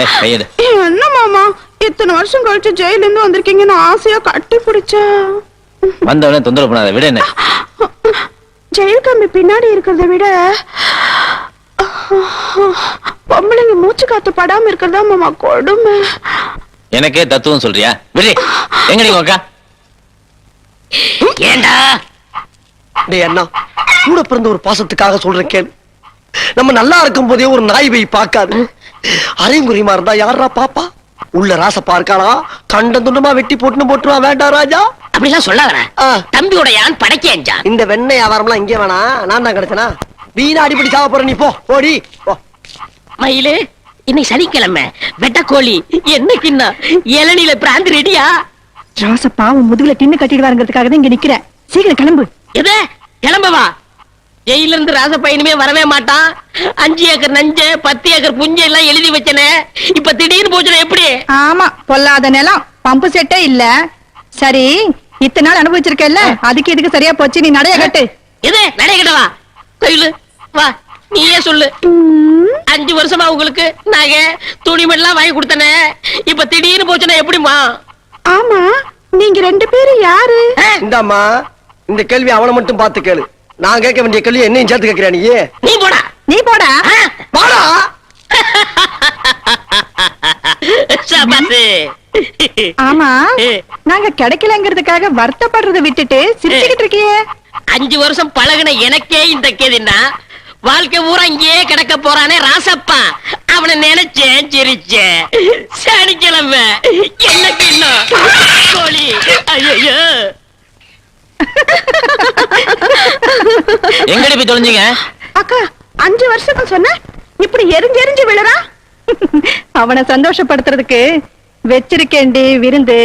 என்ன மாமா? இத்தனை வருஷம் கழிச்சு ஜெயில இருந்து வந்திருக்கீங்கன்னு ஆசையா கட்டி பிடிச்சா? வந்தவனே தொந்தரவு பண்ணாத விட என்ன. ஜெயில் கம்பி பின்னாடி இருக்கிறத விட பொம்பளைங்க மூச்சு காத்து படாம இருக்கிறதா மாமா? கொடுமை. எனக்கே தத்துவம் சொல்றியா? விடு. எங்க நீங்க அக்கா? ஏண்டா? டேய் அண்ணா கூட பிறந்த ஒரு பாசத்துக்காக சொல்றேன் கேளு நம்ம நல்லா இருக்கும் போதே ஒரு நாய் போய் பார்க்காது. அரைமுறியமா இருந்தா யாரா பாப்பா? உள்ள ராசப்பா இருக்காளா கண்ட துண்டமா வெட்டி போட்டுன்னு போட்டுருவா வேண்டாம் ராஜா. அப்படிலாம் சொல்லாதடா. ஆ. தம்பியோட யான் படைக்கேஞ்சான் இந்த வெண்ணெய் வியாபாரம்லாம் இங்கே வேணா நான் தான் கிடைச்சனா? வீணா அடிப்படி சாவ போற நீ போ போடி போ. மயிலு இன்னைக்கு சனிக்கிழமை. வெட்டக்கோழி என்னைக்குன்னா இளநில பிராந்தி ரெடியா? ராச பாவம் முதுகுல டின்னு கட்டிடுவாருங்கிறதுக்காக தான் இங்க நிக்கிறேன். சீக்கிரம் கிளம்பு. எது? கிளம்பவா? ஜெயில இருந்து ராச பையனுமே வரவே மாட்டான். அஞ்சு ஏக்கர் நஞ்ச பத்து ஏக்கர் புஞ்ச எல்லாம் எழுதி வச்சனே. இப்ப திடீர்னு போச்சுனா எப்படி? ஆமா பொல்லாத நிலம். பம்பு செட்டே இல்ல. சரி இத்தனை நாள் அனுபவிச்சிருக்கல அதுக்கு இதுக்கு சரியா போச்சு. நீ நடைய கட்டு. எது? நடைய கிட்டவா? கையில வா நீயே சொல்லு. அஞ்சு வருஷமா உங்களுக்கு நகை துணிமெல்லாம் வாங்கி கொடுத்தனே. இப்ப திடீர்னு போச்சுனா எப்படிமா ஆமா நீங்க ரெண்டு பேரும் யாரு? இந்தாம்மா இந்த கேள்வி அவனை மட்டும் பார்த்து கேளு. நான் கேட்க வேண்டிய கேள்வி என்னையும் சேர்த்து கேட்கிறேன் நீ? நீ போடா. நீ போடா. சபாசு. ஆமா. நாங்க கிடைக்கலங்கிறதுக்காக வருத்தப்படுறதை விட்டுட்டு சிரிச்சுக்கிட்டு இருக்கியே. அஞ்சு வருஷம் பழகுன எனக்கே இந்த கேதின்னா வாழ்க்கை ஊரா இங்கேயே கிடக்க போறானே ராசப்பா. அவனை நினைச்சேன் சிரிச்சேன். சனிக்கிழமை எனக்கு இன்னும்? கோழி. ஐயோ எங்கடி போய் தொலைஞ்சீங்க? அக்கா அஞ்சு வருஷத்துக்கு சொன்ன இப்படி எரிஞ்சு எரிஞ்சு விழுறா? அவனை சந்தோஷப்படுத்துறதுக்கு வச்சிருக்கேன்டி விருந்து.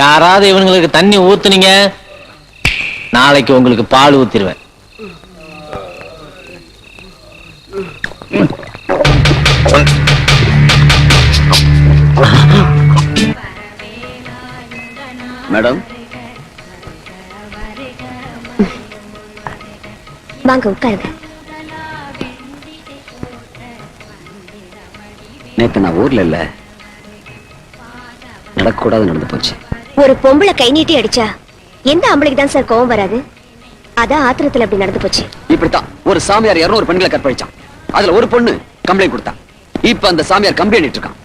யாராவது இவனுங்களுக்கு தண்ணி ஊத்துனீங்க நாளைக்கு உங்களுக்கு பால் ஊத்திடுவேன் மேடம்? வாங்க உட்காருங்க. நேத்து நான் ஊர்ல இல்ல. நடக்கக்கூடாது நடந்து போச்சு. ஒரு பொம்பளை கை நீட்டி அடிச்சா எந்த ஆம்பளைக்கு தான் சார் கோவம் வராது? அதான் ஆத்திரத்துல அப்படி நடந்து போச்சு. இப்படித்தான். ஒரு சாமியார் இருநூறு பெண்களை கற்பழிச்சான். அதுல ஒரு பொண்ணு கம்ப்ளைண்ட் கொடுத்தா. இப்ப அந்த சாமியார் கம்ப்ளைண்ட் இருக்கான்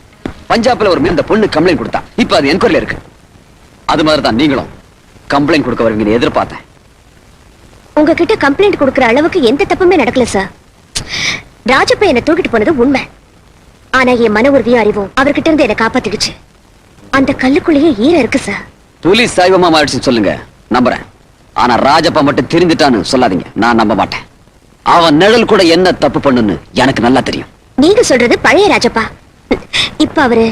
பஞ்சாப்ல ஒரு அந்த பொண்ணு கம்ப்ளைண்ட் கொடுத்தா. இப்ப அது என்கொயரில இருக்கு. அது மாதிரி தான் நீங்களும் கம்ப்ளைண்ட் கொடுக்க வருவீங்கன்னு எதிர்பார்த்தேன். உங்ககிட்ட கம்ப்ளைண்ட் கொடுக்கற அளவுக்கு எந்த தப்புமே நடக்கல சார் ராஜப்ப என்ன தூக்கிட்டு போனது உண்மை. ஆனா என் மன உறுதியும் அறிவும் அவர்கிட்ட இருந்து என்ன காப்பாத்திடுச்சு. அந்த கல்லுக்குள்ளேயே ஈரம் இருக்கு சார் புலி சைவமா மாறிடுச்சு சொல்லுங்க. நம்புறேன். ஆனா ராஜப்பா மட்டும் தெரிஞ்சுட்டான்னு சொல்லாதீங்க. நான் நம்ப மாட்டேன். அவன் நிழல் கூட என்ன தப்பு பண்ணுன்னு எனக்கு நல்லா தெரியும். நீங்க சொல்றது பழைய ராஜப்பா. இப்ப அவரு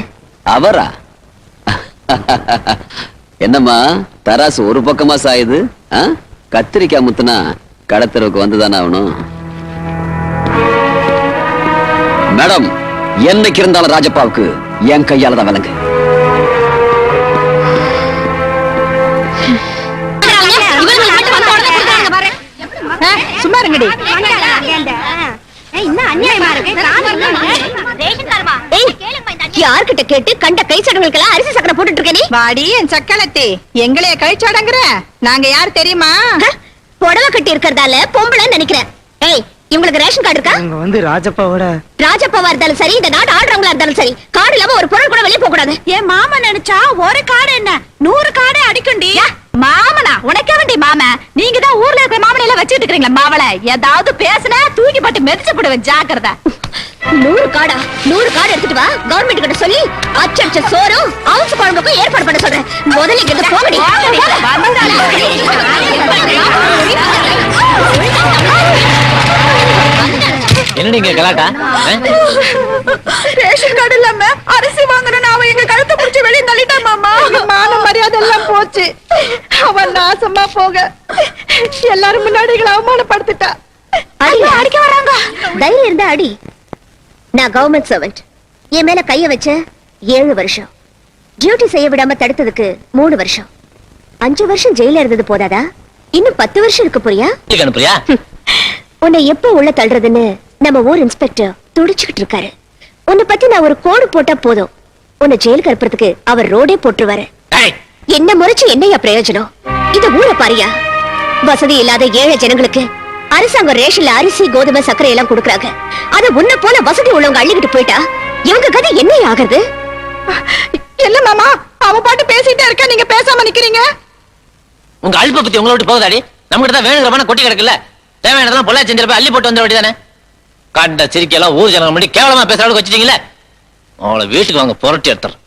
அவரா? என்னம்மா தராசு ஒரு பக்கமா சாயுது? கத்திரிக்காய் முத்துனா கடத்தரவுக்கு வந்துதானே ஆகணும்? மேடம் என்னைக்கு இருந்தாலும் ராஜப்பாவுக்கு என் கையால தான் விலங்கு. யார்கிட்ட கேட்டு கண்ட கை சடங்குகளுக்கெல்லாம் அரிசி சக்கரை போட்டுட்டு இருக்க நீ? வாடி என் சக்கலத்தி. எங்களைய கழிச்சாடங்குற நாங்க யார் தெரியுமா? புடவை கட்டி இருக்கறதால பொம்பளை நினைக்கிறேன். ஏய் இவங்களுக்கு ரேஷன் கார்டு இருக்கா? இங்க வந்து ராஜப்பாவோட ராஜப்பாவா இருந்தாலும் சரி இந்த நாடு ஆடுறவங்களா இருந்தாலும் சரி கார்டு இல்லாம ஒரு பொருள் கூட வெளியே போக கூடாது. என் மாமா நினைச்சா ஒரு காடு என்ன? நூறு காடு அடிக்குண்டி மாமனா? உனக்கே வேண்டி மாம. நீங்க தான் ஊர்ல இருக்கிற மாமனை எல்லாம் வச்சுட்டு இருக்கீங்களா மாவள. ஏதாவது பேசுனா தூக்கி போட்டு மெதிச்சு போடுவேன் ஜாக்கிரதை. நூறு காடா நூறு கார்டு எடுத்துட்டு வா. கவர்மெண்ட் கிட்ட சொல்லி அச்சடிச்ச சோறும் அவுச்சு குழம்புக்கும் ஏற்பாடு பண்ண சொல்றேன். முதல்ல இங்க இருந்து போகடி என்ன நீங்க கலாட்டா? ரேஷன் கார்டு இல்லாம அரிசி வாங்கணும்னு அவன் எங்க கழுத்தை புடிச்சு வெளியே தள்ளிட்டான் மாமா? மான மரியாதை எல்லாம் போச்சு. அவன் நாசமா போக. எல்லாரும் முன்னாடி எங்களை அவமானப்படுத்திட்டா. அடி. அடிக்க வராங்க தைரியம் இருந்தா அடி. நான் கவர்மெண்ட் சர்வெண்ட் என் மேல கைய வச்ச ஏழு வருஷம். டியூட்டி செய்ய விடாம தடுத்ததுக்கு மூணு வருஷம். அஞ்சு வருஷம் ஜெயில இருந்தது போதாதா? இன்னும் பத்து வருஷம் இருக்க அனுப்புறியா? உன்னை எப்ப உள்ள தள்ளுறதுன்னு நம்ம ஊர் இன்ஸ்பெக்டர் துடிச்சுக்கிட்டு இருக்காரு. உன்னை பத்தி நான் ஒரு கோடு போட்டா போதும். உன்னை ஜெயிலுக்கு அனுப்புறதுக்கு அவர் ரோடே போட்டுருவாரு. ஏய், என்ன முறைச்சு என்னையா பிரயோஜனம்? இந்த ஊரை பாரியா? வசதி இல்லாத ஏழை ஜனங்களுக்கு அரசாங்கம் ரேஷன்ல அரிசி கோதுமை சர்க்கரை எல்லாம் கொடுக்கறாங்க. அத உன்ன போல வசதி உள்ளவங்க அள்ளிக்கிட்டு போயிட்டா இவங்க கதை என்ன ஆகுறது? இல்ல மாமா அவ பாட்டு பேசிட்டே இருக்க நீங்க பேசாம நிக்கிறீங்க? உங்க அல்ப பத்தி உங்களை விட்டு போகுதாடி? நம்ம கிட்ட தான் வேணுங்கிற கொட்டி கிடக்குல்ல. தேவையானதெல்லாம் பொல்லா செஞ்சில போய் அள்ளி போட்டு வந்துட வேண்டியதானே கண்ட சிரிக்கையெல்லாம் ஊர் ஜனங்க முன்னாடி கேவலமா பேசுற அளவுக்கு வச்சுட்டீங்களே அவளை வீட்டுக்கு வாங்க புரட்டி எடுத்துறேன்.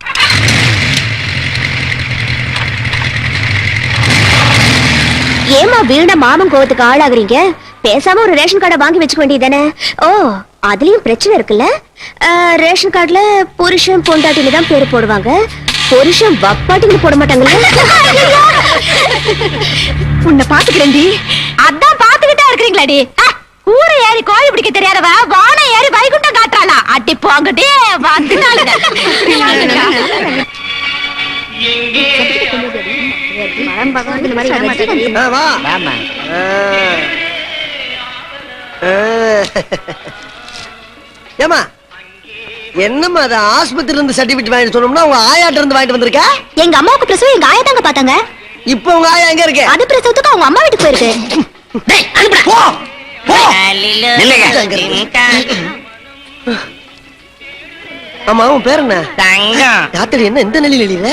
ஏமா வீணா மாமன் கோவத்துக்கு ஆளாகுறீங்க? பேசாம ஒரு ரேஷன் கார்டை வாங்கி வச்சுக்க வேண்டியதானே ஓ அதுலயும் பிரச்சனை இருக்குல்ல? ரேஷன் கார்டுல புருஷன் பொண்டாட்டின்னு தான் பேரு போடுவாங்க. புருஷன் வப்பாட்டின்னு போட மாட்டாங்கல்ல? உன்னை பாத்துக்கிறேன்டி அதான் பாத்துக்கிட்டே இருக்கிறீங்களாடி ஊரை ஏறி கோழி பிடிக்க தெரியாதவ வானம் ஏறி வைகுண்டம் காட்டுறாளா? அட்டி போங்கடி வந்துட்டாளுங்க. ஏம்மா என்னம்மா அது ஆஸ்பத்திரில இருந்து சர்டிபிகேட் வாங்கிட்டு சொன்னோம்னா உங்க ஆயாட்ட இருந்து வாங்கிட்டு வந்திருக்க? எங்க அம்மாவுக்கு பிரசவம் எங்க ஆயா தாங்க பாத்தாங்க இப்போ உங்க ஆயா எங்க இருக்கு? அது பிரசவத்துக்கு அவங்க அம்மா வீட்டுக்கு போயிருக்கு. டேய், அனுப்புடா. ஆமா உன் பேர் என்ன? தங்கம். யாத்திரை என்ன இந்த நிலையில எழுதிற?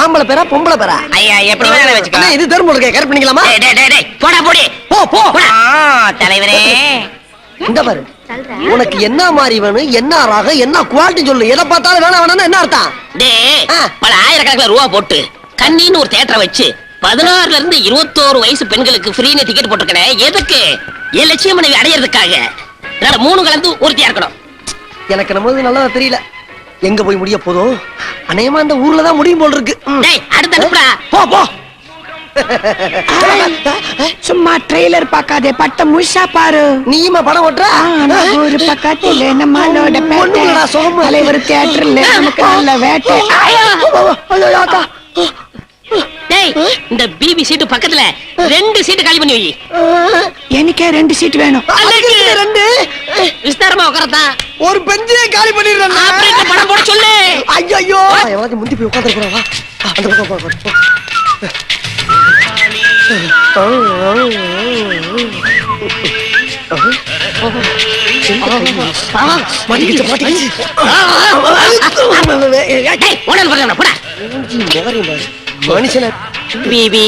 ஆம்பளை பேரா பொம்பளை பேரா? ஐயா எப்படி வேணாலும் வச்சுக்கோ? இது தெரும்பு இருக்கே கரெக்ட் பண்ணிக்கலாமா? டேய், டேய், டேய், போடா போடி. போ போ. போடா தலைவரே. இந்த பாரு. உனக்கு என்ன மாதிரி வேணும் என்ன ராகம் என்ன குவாலிட்டி சொல்லு. எதை பார்த்தாலும் வேணாம் வேணாம்னு என்ன அர்த்தம்? டேய். பல ஆயிரக்கணக்கில் ரூபா போட்டு கண்ணின்னு ஒரு தேட்டரை வச்சு பதினாறுல இருந்து இருபத்தோரு வயசு பெண்களுக்கு ஃப்ரீன்னு டிக்கெட் போட்டிருக்கேன் எதுக்கு? என் லட்சிய மனைவி அடையறதுக்காக? அதனால மூணு கலந்து ஒருத்தியா இருக்கணும். எனக்கு நம்ம இது நல்லதா தெரியல. எங்க போய் முடிய போதும்? அநேகமா இந்த ஊர்ல தான் முடியும் போல் இருக்கு. அடுத்து அனுப்புடா. போ போ. சும்மா ட்ரெய்லர் பார்க்காதே பட்ட முழுசா பாரு. நீயுமா படம் ஓட்டுற? ஒரு பக்கத்துல நம்மளோட. தலைவர் தியேட்டர்ல நமக்கு நல்ல வேட்டை. இந்த பிபி சீட்டு பக்கத்துல ரெண்டு சீட்டு காலி பண்ணி வை. எனக்கே ரெண்டு சீட் வேணும். ரெண்டு. விஸ்தாரமா உட்காரத்தான் ஒரு பெஞ்சே காலி பண்ணிடுறேன் படம் போட சொல்லு. ஐயோ ஐயோ எவனாச்சும் முந்தி போய் உட்காந்துருக்கா வா. ஆ, அந்த பக்கம் போ, போ, போ. ஆ, மாட்டிக்கிச்சு, மாட்டிக்கிச்சு. டேய் ஓடல் பண்றேன் போடா. மூஞ்சி முகரையும் பாரு. மனுஷனை பிபி.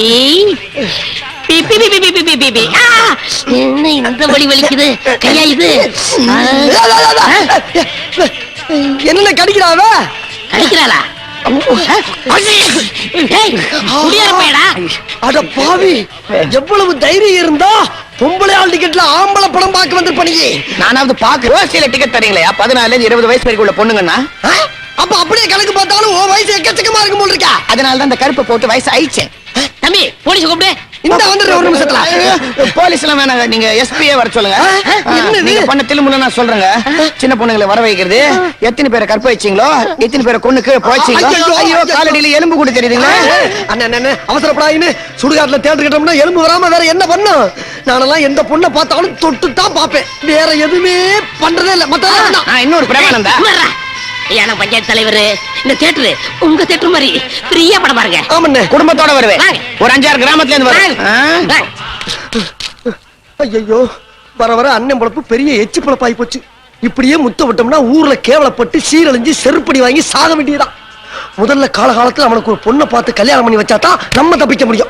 என்ன வழி வலிக்குது? கையா இது என்ன கடிக்கிறாவ கடிக்கிறாளா? பாவி எவ்வளவு தைரியம் இருந்தா பொம்பளை ஆள் டிக்கெட்ல ஆம்பளை படம் பார்க்க வந்திருப்ப நீ. நானாவது பாக்குறோம் சில டிக்கெட் தரீங்களா பதினாலு இருபது வயசு வரைக்கும் உள்ள பொண்ணுங்கண்ணா அப்ப அப்படியே கணக்கு பார்த்தாலும் உன் வயசு எக்கச்சக்கமா இருக்கும் போல் இருக்கா. அதனால தான் இந்த கருப்பு போட்டு வயசு ஆயிடுச்சேன் தம்பி போலீஸ் கூப்பிடு. இந்த வந்துடுற ஒரு நிமிஷத்துல. போலீஸ் எல்லாம் வேணாங்க நீங்க எஸ்பியே வர சொல்லுங்க? நீங்க பண்ண திரும்ப நான் சொல்றேங்க. சின்ன பொண்ணுங்களை வர வைக்கிறது. எத்தனை பேரை கற்ப வச்சீங்களோ எத்தனை பேரை கொண்டு கீழே போயிச்சீங்களோ ஐயோ. காலடியில எலும்பு கூட தெரியுதுங்களா? அண்ணன் அவசரப்படாயின்னு சுடுகாட்டுல தேர்ந்துக்கிட்டோம்னா எலும்பு வராம வேற என்ன பண்ணும்? நானெல்லாம் எந்த பொண்ணை பார்த்தாலும் தொட்டு தான் பார்ப்பேன். வேற எதுவுமே பண்றதே இல்ல. மத்த ஆ, இன்னொரு பிரமானந்தா நான் பஞ்சாயத்து தலைவர் இந்த தேட்டரு உங்க தேட்டர் மாதிரி ஃப்ரீயா படம் பாருங்க. ஆமண்ணே. குடும்பத்தோட வருவேன். ஒரு அஞ்சாறு கிராமத்துல இருந்து? வாங்க. ஐயோ வர வர அண்ணன் பொழப்பு பெரிய எச்சு பொழப்பாகி போச்சு. இப்படியே முத்த விட்டோம்னா ஊர்ல கேவலப்பட்டு சீரழிஞ்சு செருப்படி வாங்கி சாக வேண்டியதுதான். முதல்ல காலகாலத்துல அவனுக்கு ஒரு பொண்ணை பார்த்து கல்யாணம் பண்ணி வச்சாதான் நம்ம தப்பிக்க முடியும்.